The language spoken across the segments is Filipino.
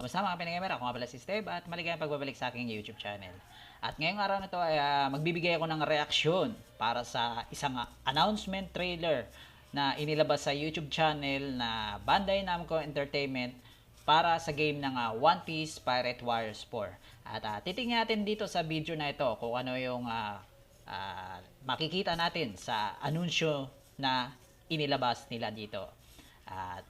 Kamusta mga pinagamer? Ako nga pala si Steve at maligayang pagbabalik sa aking YouTube channel. At ngayong araw na to ay ah, magbibigay ako ng reaksyon para sa isang announcement trailer na inilabas sa YouTube channel na Bandai Namco Entertainment para sa game ng ah, One Piece Pirate Warriors 4. At ah, titingnan natin dito sa video na ito kung ano yung ah, ah, makikita natin sa anunsyo na inilabas nila dito. At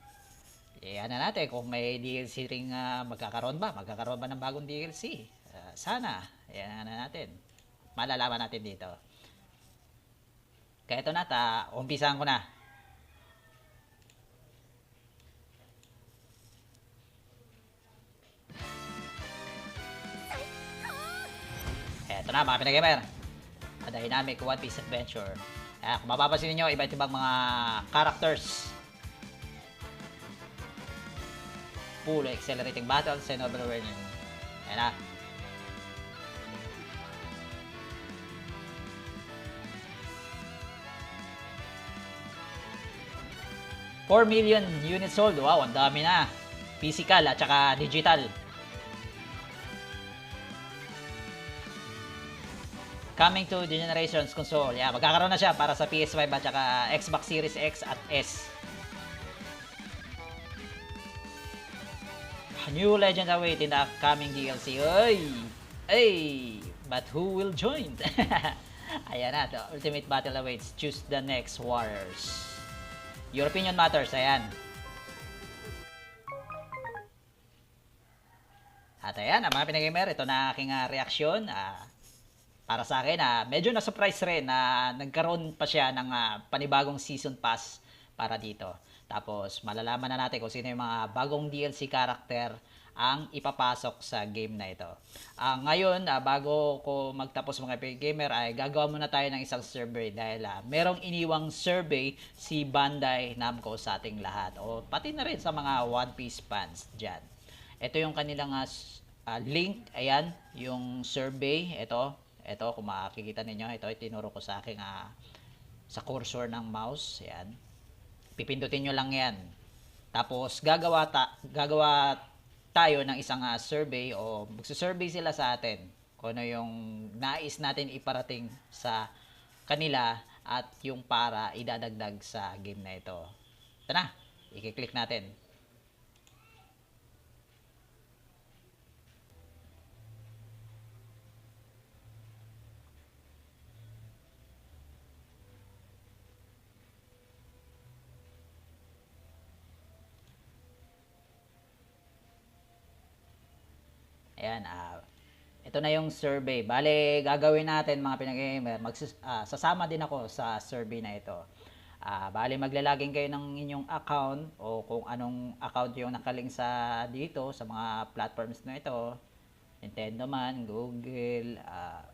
Iyan na natin kung may DLC ring ah, magkakaroon ba? Magkakaroon ba ng bagong DLC? Ah, sana. Iyan na natin. Malalaman natin dito. Kaya ito na, ta, umpisahan ko na. Eto na mga pinagamer. A Dynamic One Piece Adventure. Kaya kung mapapansin niyo iba't ibang mga characters full accelerating battles and overwhelming. Ayan na. Four million units sold. Wow, ang dami na. Physical at saka digital. Coming to the generations console. Yeah, magkakaroon na siya para sa PS5 at saka Xbox Series X at S. New legends await in the upcoming DLC. Oy! Ay! But who will join? Ayan na, ultimate battle awaits. Choose the next warriors. Your opinion matters. Ayan. At ayan, mga pinagamer, ito na aking ah, reaksyon. Ah, para sa akin, ah, medyo na-surprise rin na nagkaroon pa siya ng ah, panibagong season pass para dito. Tapos, malalaman na natin kung sino yung mga bagong DLC character ang ipapasok sa game na ito. Ah, ngayon, ah, bago ko magtapos mga Epic Gamer, ay gagawa muna tayo ng isang survey dahil ah, merong iniwang survey si Bandai Namco sa ating lahat. O pati na rin sa mga One Piece fans dyan. Ito yung kanilang ah, link. Ayan, yung survey. Ito, ito kung makikita ninyo, ito itinuro ko sa aking ah, sa cursor ng mouse. Ayan pipindutin nyo lang yan. Tapos, gagawa, ta- gagawa tayo ng isang ah, survey o magsusurvey sila sa atin kung ano yung nais natin iparating sa kanila at yung para idadagdag sa game na ito. Ito na, i-click natin. Ayan, ah, ito na yung survey. Bale, gagawin natin mga pinag-gamer, magsus- ah, sasama din ako sa survey na ito. Ah, bale, maglalagin kayo ng inyong account o kung anong account yung nakaling sa dito, sa mga platforms na ito. Nintendo man, Google, ah,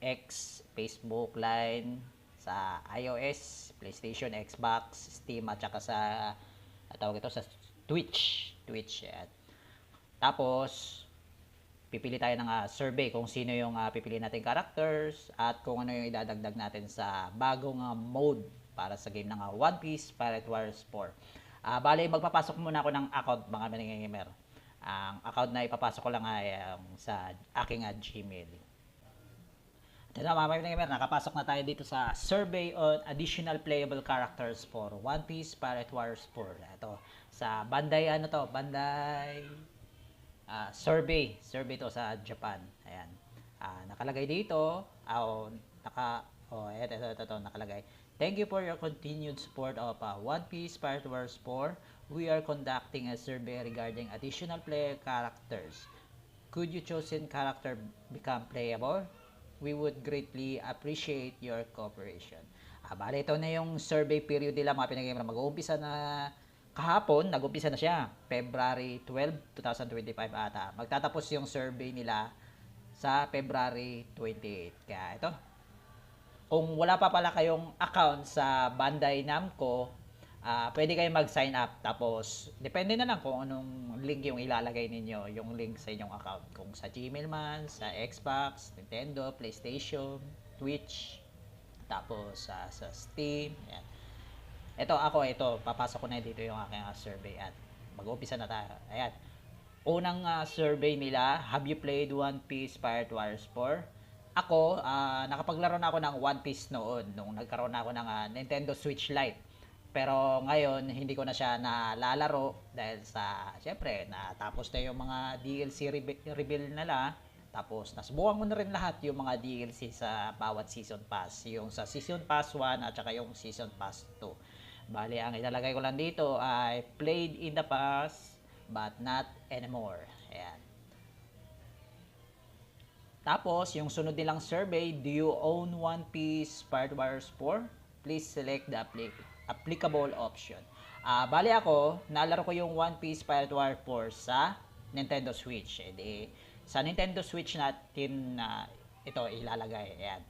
X, Facebook, Line, sa iOS, PlayStation, Xbox, Steam, at saka sa, tawag ito, sa Twitch. Twitch, yan. Tapos, pipili tayo ng ah, survey kung sino yung ah, pipili nating characters at kung ano yung idadagdag natin sa bagong ah, mode para sa game ng ah, One Piece Pirate Warriors 4. Ah, bale, magpapasok muna ako ng account mga gamer. Ang account na ipapasok ko lang ay um, sa aking ah, Gmail. Ito na mga gamer, nakapasok na tayo dito sa survey on additional playable characters for One Piece Pirate Warriors 4. Ito, sa Bandai ano to, Bandai ah, survey. Survey to sa Japan. Ayan. Ah, nakalagay dito, ah, o, naka, oh, eto, eto, eto, eto, nakalagay. Thank you for your continued support of ah, One Piece Pirate Wars 4. We are conducting a survey regarding additional player characters. Could you chosen character become playable? We would greatly appreciate your cooperation. Ah, bale, ito na yung survey period nila mga pinag Mag-uumpisa na kahapon, nag-umpisa na siya. February 12, 2025 ata. Magtatapos yung survey nila sa February 28. Kaya ito, kung wala pa pala kayong account sa Bandai Namco, ah pwede kayong mag-sign up. Tapos, depende na lang kung anong link yung ilalagay ninyo, yung link sa inyong account. Kung sa Gmail man, sa Xbox, Nintendo, PlayStation, Twitch, tapos sa sa Steam, yan. Ito ako, ito, papasok ko na dito yung aking ah, survey at mag-uumpisa na tayo. Ayan. unang ah, survey nila, have you played One Piece Pirate Warriors 4? Ako, ah, nakapaglaro na ako ng One Piece noon, nung nagkaroon na ako ng ah, Nintendo Switch Lite. Pero ngayon, hindi ko na siya nalalaro dahil sa, syempre, natapos na yung mga DLC rebe- reveal nila. Tapos, nasubukan ko na rin lahat yung mga DLC sa bawat Season Pass. Yung sa Season Pass 1 at saka yung Season Pass 2. Bali, ang ilalagay ko lang dito ay played in the past but not anymore. Ayan. Tapos, yung sunod nilang survey, do you own One Piece Warriors 4? Please select the appli- applicable option. Ah, bali ako, nalaro ko yung One Piece Pirate Warriors 4 sa Nintendo Switch. E di, sa Nintendo Switch natin na ito ilalagay. Ayan.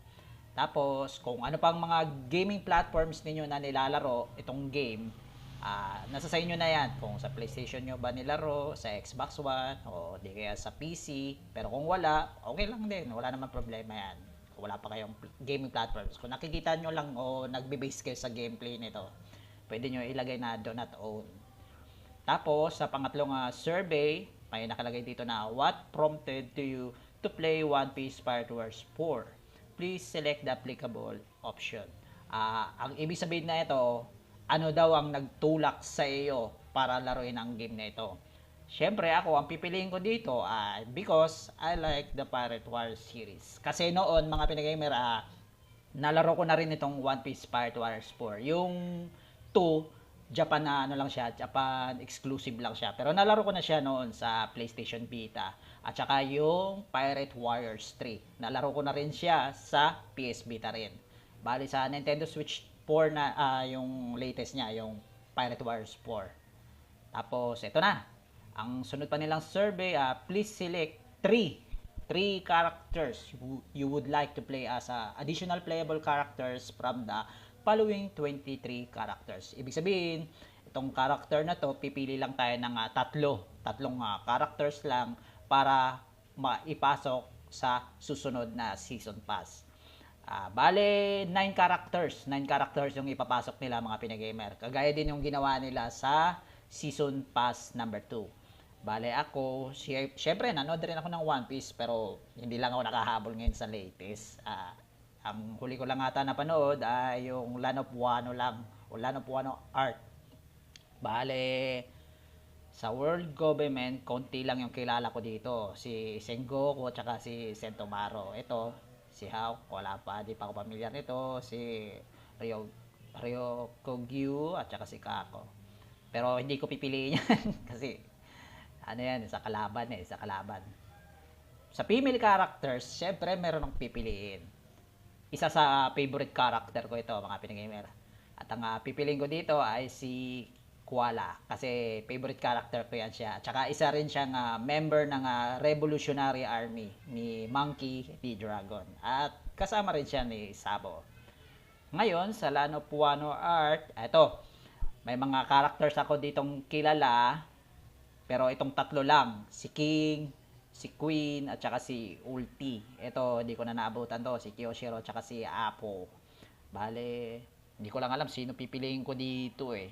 Tapos, kung ano pang mga gaming platforms ninyo na nilalaro itong game, ah nasa sa inyo na yan. Kung sa PlayStation nyo ba nilaro, sa Xbox One, o di kaya sa PC. Pero kung wala, okay lang din. Wala naman problema yan. Kung wala pa kayong gaming platforms. Kung nakikita nyo lang o nagbe-base kayo sa gameplay nito, pwede nyo ilagay na do not own. Tapos, sa pangatlong ah, survey, may nakalagay dito na what prompted to you to play One Piece Pirate Wars 4? Please select the applicable option. Ah, ang ibig sabihin na ito, ano daw ang nagtulak sa iyo para laruin ang game na ito? Siyempre ako, ang pipiliin ko dito ay because I like the Pirate Wars series. Kasi noon, mga pinagamer, ah, nalaro ko na rin itong One Piece Pirate Warriors 4. Yung 2, Japan na ano lang siya, Japan exclusive lang siya. Pero nalaro ko na siya noon sa PlayStation Vita. At saka yung Pirate Warriors 3. Nalaro ko na rin siya sa PS Vita rin. Bali sa Nintendo Switch 4 na ah, yung latest niya, yung Pirate Warriors 4. Tapos ito na. Ang sunod pa nilang survey, ah, please select 3 three characters you, would like to play as a additional playable characters from the following 23 characters. Ibig sabihin, itong character na to, pipili lang tayo ng ah, tatlo. Tatlong ah, characters lang para maipasok sa susunod na season pass. Ah, bale, 9 characters. 9 characters yung ipapasok nila mga pinagamer. Kagaya din yung ginawa nila sa season pass number 2. Bale ako, sy- syempre nanood rin ako ng One Piece pero hindi lang ako nakahabol ngayon sa latest. Ah, ang huli ko lang ata napanood ay yung Wano lang o Wano Art. Bale, sa world government, konti lang yung kilala ko dito. Si Sengoku at saka si Sentomaro. Ito, si Hawk, wala pa, di pa ako pamilyar nito. Si Ryo, Ryo Kogyu at saka si Kako. Pero hindi ko pipiliin yan kasi ano yan, sa kalaban eh, sa kalaban. Sa female characters, syempre meron akong pipiliin. Isa sa favorite character ko ito, mga pinagamer. At ang ah, pipiliin ko dito ay si Koala kasi favorite character ko yan siya. Tsaka isa rin siyang ah, member ng ah, Revolutionary Army ni Monkey D. Dragon. At kasama rin siya ni Sabo. Ngayon, sa Lano Puano Art, eto, may mga characters ako ditong kilala pero itong tatlo lang, si King, si Queen, at saka si Ulti. Ito, hindi ko na naabutan to. Si Kyoshiro, at saka si Apo. Bale, hindi ko lang alam sino pipiliin ko dito eh.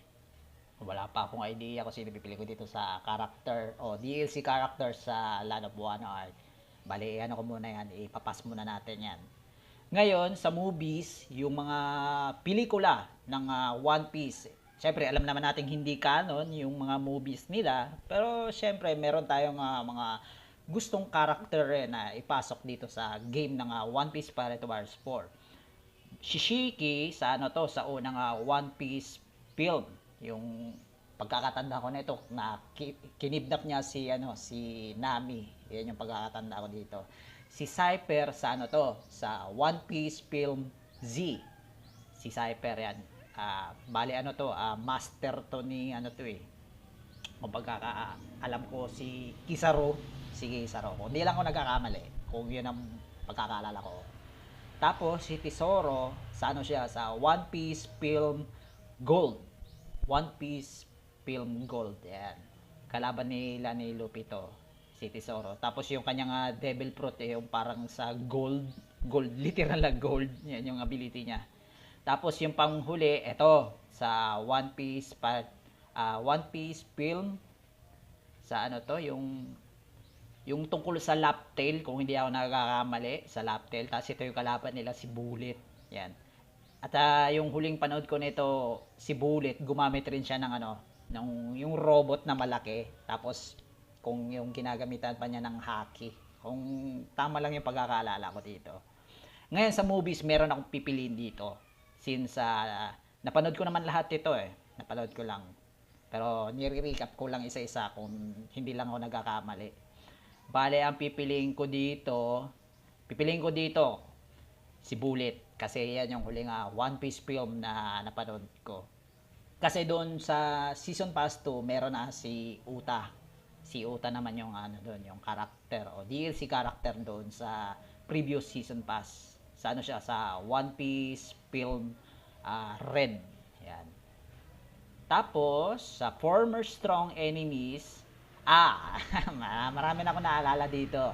Wala pa akong idea kung sino pipiliin ko dito sa character o DLC character sa Land of Wano Art. Bale, ano ko muna yan, ipapas muna natin yan. Ngayon, sa movies, yung mga pelikula ng ah, One Piece, Siyempre, alam naman natin hindi canon yung mga movies nila. Pero siyempre, meron tayong ah, mga gustong character eh, na ipasok dito sa game ng ah, One Piece Pirate Wars 4. Shishiki sa ano to, sa unang ah, One Piece film. Yung pagkakatanda ko nito na ki- kinidnap niya si ano si Nami. Yan yung pagkakatanda ko dito. Si Cypher sa ano to, sa One Piece film Z. Si Cypher yan. Ah, bali ano to, ah, master to ni ano to eh. Kung pagkaka alam ko si Kizaru, si Kizaru. Kung hindi lang ako nagkakamali, kung yun ang pagkakaalala ko. Tapos si Tesoro, sa ano siya, sa One Piece Film Gold. One Piece Film Gold, yan. Kalaban nila ni Luffy to, si Tesoro. Tapos yung kanyang ah, Devil Fruit, eh, yung parang sa gold, gold, literal na gold, yan yung ability niya. Tapos yung panghuli, eto, sa One Piece, pa, ah, One Piece Film sa ano to, yung yung tungkol sa Laptail, kung hindi ako nagkakamali, sa Laptail. Tapos ito yung kalaban nila, si Bullet. Yan. At ah, yung huling panood ko nito, si Bullet, gumamit rin siya ng ano, ng, yung robot na malaki. Tapos, kung yung ginagamitan pa niya ng haki. Kung tama lang yung pagkakaalala ko dito. Ngayon sa movies, meron akong pipiliin dito. Since ah, napanood ko naman lahat ito eh. Napanood ko lang. Pero nire-recap ko lang isa-isa kung hindi lang ako nagkakamali. Bale, ang pipiliin ko dito, pipiliin ko dito, si Bullet. Kasi yan yung huling ah, One Piece film na napanood ko. Kasi doon sa Season Pass 2, meron na si Uta. Si Uta naman yung ano doon, yung character o DLC character doon sa previous Season Pass. Sa ano siya, sa One Piece film ah, Red. Yan. Tapos, sa former strong enemies, ah, marami na ako naalala dito.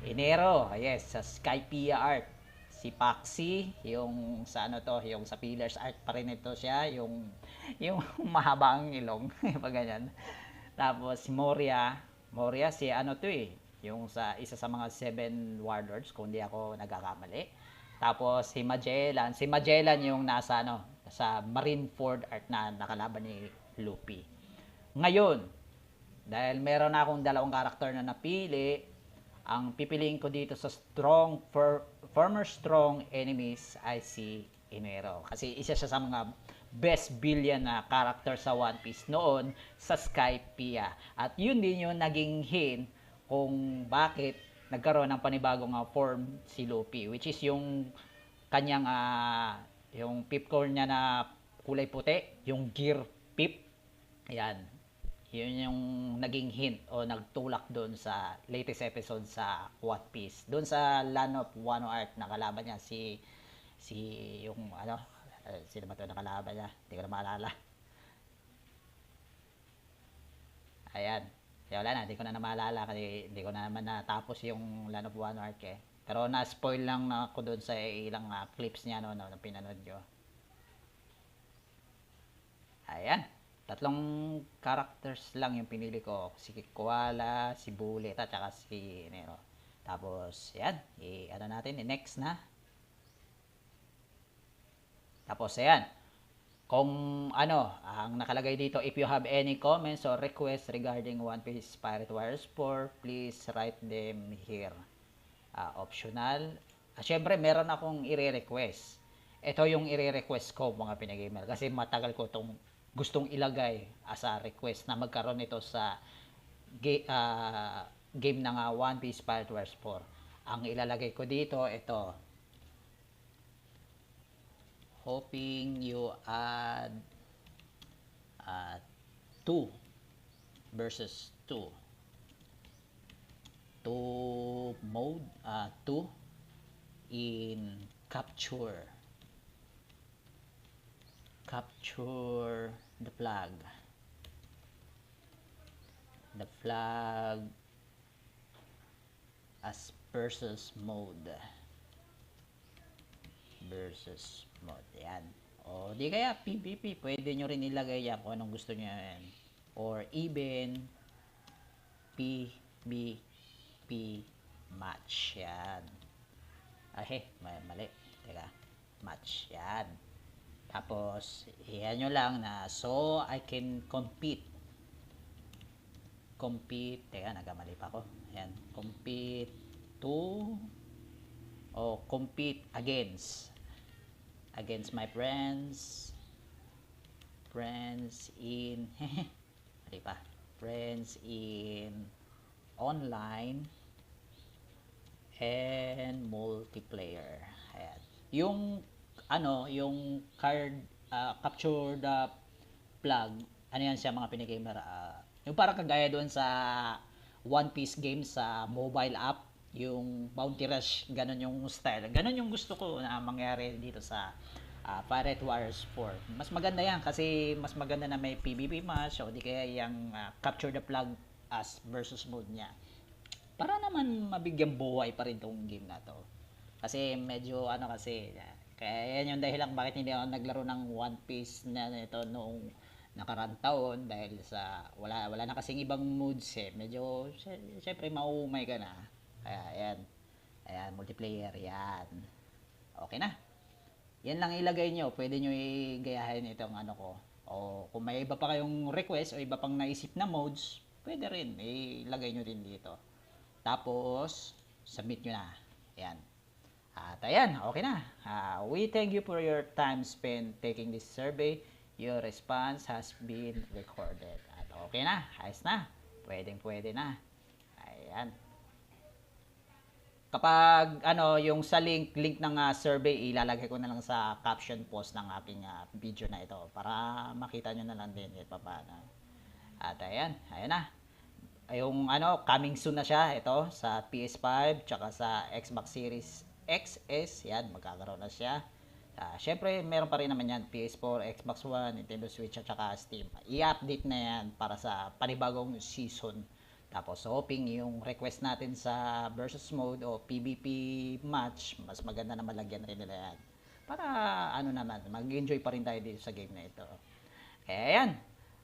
Enero, yes, sa Skypia Art. Si Paxi, yung sa ano to, yung sa Pillars Art pa rin ito siya, yung yung mahaba ang ilong, pag ganyan. Tapos si Moria, Moria si ano to eh, yung sa isa sa mga seven warlords, kung hindi ako nagkakamali. Tapos si Magellan, si Magellan yung nasa ano, sa Marineford Art na nakalaban ni Luffy. Ngayon, dahil meron akong dalawang karakter na napili, ang pipiliin ko dito sa strong for, former strong enemies ay si Inero. Kasi isa siya sa mga best billion na character sa One Piece noon sa Skypiea. At yun din yung naging hint kung bakit nagkaroon ng panibagong uh, form si Luffy which is yung kanyang uh, yung pipcorn niya na kulay puti, yung gear pip. Ayan. Yun yung naging hint o nagtulak doon sa latest episode sa One Piece. Doon sa Land of Wano Art na kalaban niya si si yung ano eh, sino ba 'to na kalaban niya? Hindi ko na maalala. Ayan. Kaya wala na, hindi ko na maalala kasi hindi ko na naman natapos yung Land of Wano Art eh. Pero na-spoil lang na ako doon sa ilang uh, clips niya no, no, na pinanood ko. Ayan. Tatlong characters lang yung pinili ko. Si Koala, si Bullet, at saka si Nero. Tapos, yan. I, ano natin, i-next na. Tapos, ayan. Kung ano, ang nakalagay dito, if you have any comments or requests regarding One Piece Pirate Warriors 4, please write them here. Uh, optional. Uh, Siyempre, meron akong i-request. Ito yung i-request ko mga pinagamer kasi matagal ko itong gustong ilagay as a request na magkaroon nito sa ga- uh, game ng uh, One Piece Pirate Wars 4. Ang ilalagay ko dito, ito. Hoping you add uh, 2 versus 2. 2 mode, uh, 2 in capture capture the flag. The flag as versus mode. Versus mode yan. O di kaya PvP pwede nyo rin ilagay yan kung anong gusto nyo yan. Or even PvP match yan. Ay mali. Teka match yan tapos, iyan nyo lang na so I can compete. Compete. Teka, nagkamali pa ako. Ayan. Compete to o compete against against my friends friends in mali pa friends in online and multiplayer ayan yung ano, yung card uh, capture the flag, ano yan siya mga pinigamer, uh, yung parang kagaya doon sa One Piece game sa mobile app, yung Bounty Rush, ganun yung style. Ganun yung gusto ko na mangyari dito sa uh, Pirate Warriors 4. Mas maganda yan kasi mas maganda na may PvP match o di kaya yung uh, capture the flag as versus mode niya. Para naman mabigyan buhay pa rin tong game na to. Kasi medyo ano kasi kaya yan yung dahilan bakit hindi ako naglaro ng One Piece na ito noong nakarang taon dahil sa wala wala na kasing ibang moods eh. Medyo sy- syempre mauumay ka na. Kaya ayan. Ayan, multiplayer yan. Okay na. Yan lang ilagay nyo. Pwede nyo igayahin itong ano ko. O kung may iba pa kayong request o iba pang naisip na modes, pwede rin. Ilagay nyo rin dito. Tapos, submit nyo na. Ayan. At ayan, okay na. Ah, we thank you for your time spent taking this survey. Your response has been recorded. At okay na, ayos na. Pwedeng pwede na. Ayan. Kapag ano, yung sa link, link ng ah, survey, ilalagay ko na lang sa caption post ng aking ah, video na ito para makita nyo na lang din kahit paano. At ayan, ayan na. Yung ano, coming soon na siya ito sa PS5 tsaka sa Xbox Series XS, yan, magkakaroon na siya. Ah, Siyempre, meron pa rin naman yan, PS4, Xbox One, Nintendo Switch at saka Steam. I-update na yan para sa panibagong season. Tapos, hoping yung request natin sa versus mode o PvP match, mas maganda na malagyan rin nila yan. Para, ano naman, mag-enjoy pa rin tayo dito sa game na ito. Kaya yan.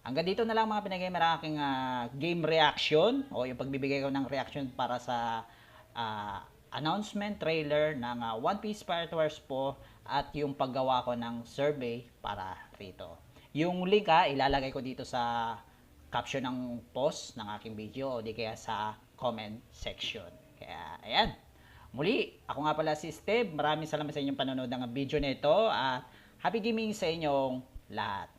Hanggang dito na lang mga pinagamer aking ah, game reaction o yung pagbibigay ko ng reaction para sa ah, announcement trailer ng ah, One Piece Pirate Wars po at yung paggawa ko ng survey para rito. Yung link ha, ilalagay ko dito sa caption ng post ng aking video o di kaya sa comment section. Kaya ayan. Muli, ako nga pala si Steve. Maraming salamat sa inyong panonood ng video nito at happy gaming sa inyong lahat.